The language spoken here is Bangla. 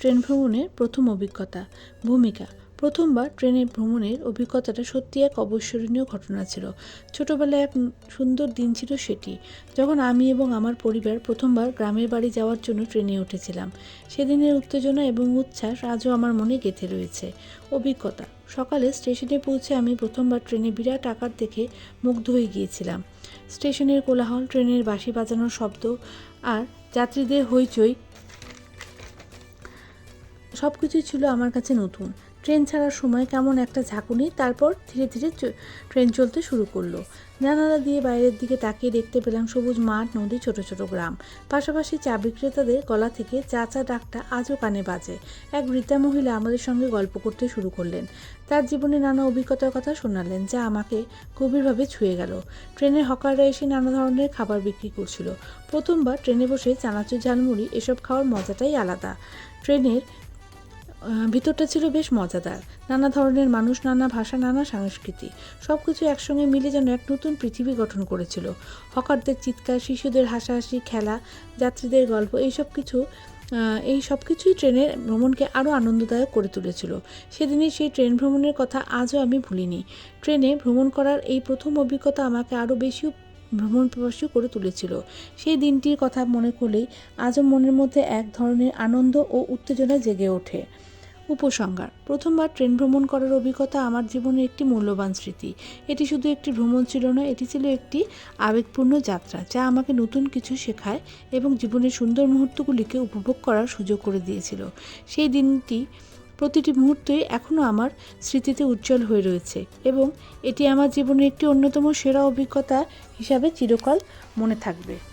ট্রেন ভ্রমণের প্রথম অভিজ্ঞতা, ভূমিকা। প্রথমবার ট্রেনে ভ্রমণের অভিজ্ঞতাটা সত্যি এক অবিস্মরণীয় ঘটনা ছিল। ছোটবেলায় এক সুন্দর দিন ছিল সেটি, যখন আমি এবং আমার পরিবার প্রথমবার গ্রামের বাড়ি যাওয়ার জন্য ট্রেনে উঠেছিলাম। সেদিনের উত্তেজনা এবং উচ্ছ্বাস আজও আমার মনে গেঁথে রয়েছে। অভিজ্ঞতা, সকালে স্টেশনে পৌঁছে আমি প্রথমবার ট্রেনে বিরাট আকার দেখে মুগ্ধ হয়ে গিয়েছিলাম। স্টেশনের কোলাহল, ট্রেনের বাঁশি বাজানোর শব্দ আর যাত্রীদের হইচই সব কিছুই ছিল আমার কাছে নতুন। ট্রেন ছাড়ার সময় কেমন একটা ঝাঁকুনি, তারপর ধীরে ধীরে ট্রেন চলতে শুরু করল। জানালা দিয়ে বাইরের দিকে তাকিয়ে দেখতে পেলাম সবুজ মাঠ, নদী, ছোট ছোট গ্রাম। পাশাপাশি চা বিক্রেতাদের গলা থেকে চা চা ডাকটা আজও কানে বাজে। এক বৃদ্ধা মহিলা আমাদের সঙ্গে গল্প করতে শুরু করলেন। তার জীবনে নানা অভিজ্ঞতার কথা শোনালেন, যা আমাকে গভীরভাবে ছুঁয়ে গেল। ট্রেনের হকাররা এসে নানা ধরনের খাবার বিক্রি করছিল। প্রথমবার ট্রেনে বসে চানাচুর, ঝালমুড়ি, এসব খাওয়ার মজাটাই আলাদা। ট্রেনের ভিতরটা ছিল বেশ মজাদার। নানা ধরনের মানুষ, নানা ভাষা, নানা সংস্কৃতি। সব কিছু একসঙ্গে মিলে যেন এক নতুন পৃথিবী গঠন করেছিল। হকারদের চিৎকার, শিশুদের হাসাহাসি, খেলা, যাত্রীদের গল্প এইসব কিছু এই সব কিছুই ট্রেনের ভ্রমণকে আরও আনন্দদায়ক করে তুলেছিল। সেদিনই সেই ট্রেন ভ্রমণের কথা আজও আমি ভুলিনি। ট্রেনে ভ্রমণ করার এই প্রথম অভিজ্ঞতা আমাকে আরও বেশি ভ্রমণ প্রবাসী করে তুলেছিল। সেই দিনটির কথা মনে করলেই আজও মনের মধ্যে এক ধরনের আনন্দ ও উত্তেজনা জেগে ওঠে। উপসংহার। প্রথমবার ট্রেন ভ্রমণ করার অভিজ্ঞতা আমার জীবনের একটি মূল্যবান স্মৃতি। এটি শুধু একটি ভ্রমণ ছিল না, এটি ছিল একটি আবেগপূর্ণ যাত্রা, যা আমাকে নতুন কিছু শেখায় এবং জীবনের সুন্দর মুহূর্তগুলিকে উপভোগ করার সুযোগ করে দিয়েছিল। সেই দিনটি, প্রতিটি মুহূর্তই এখনও আমার স্মৃতিতে উজ্জ্বল হয়ে রয়েছে এবং এটি আমার জীবনের একটি অন্যতম সেরা অভিজ্ঞতা হিসাবে চিরকাল মনে থাকবে।